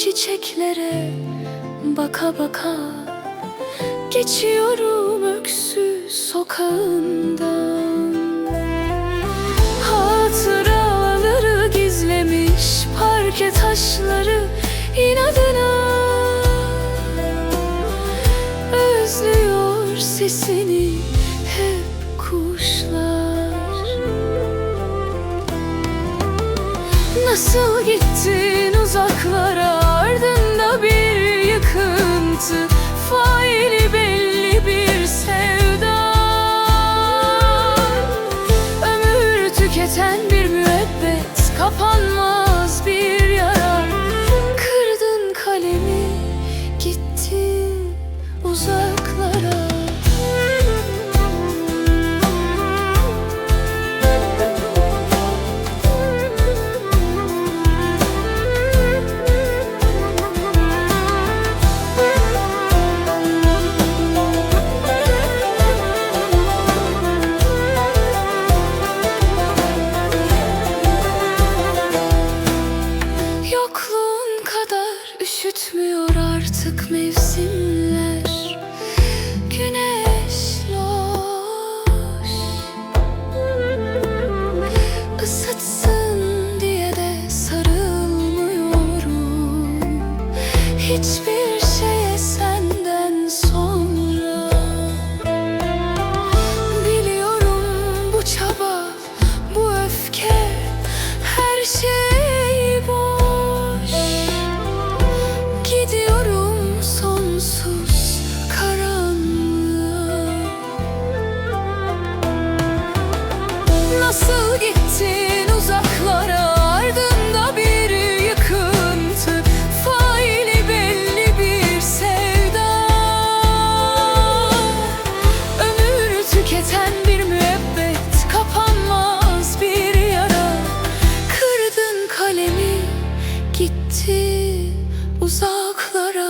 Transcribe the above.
çiçeklere baka baka Geçiyorum öksüz sokağından. Hatıraları gizlemiş parke taşları inadına Özlüyor sesini hep kuşlar. Nasıl gittin uzaklara müebbet Kapanmaz Yokluğun kadar üşütmüyor artık mevsimler. Güneş loş. Isıtsın diye de sarılmıyorum Hiçbir Nasıl gittin uzaklara? Ardında bir yıkıntı Faili belli bir sevda. Ömür tüketen bir müebbet kapanmaz bir yara. Kırdın kalemi gitti uzaklara.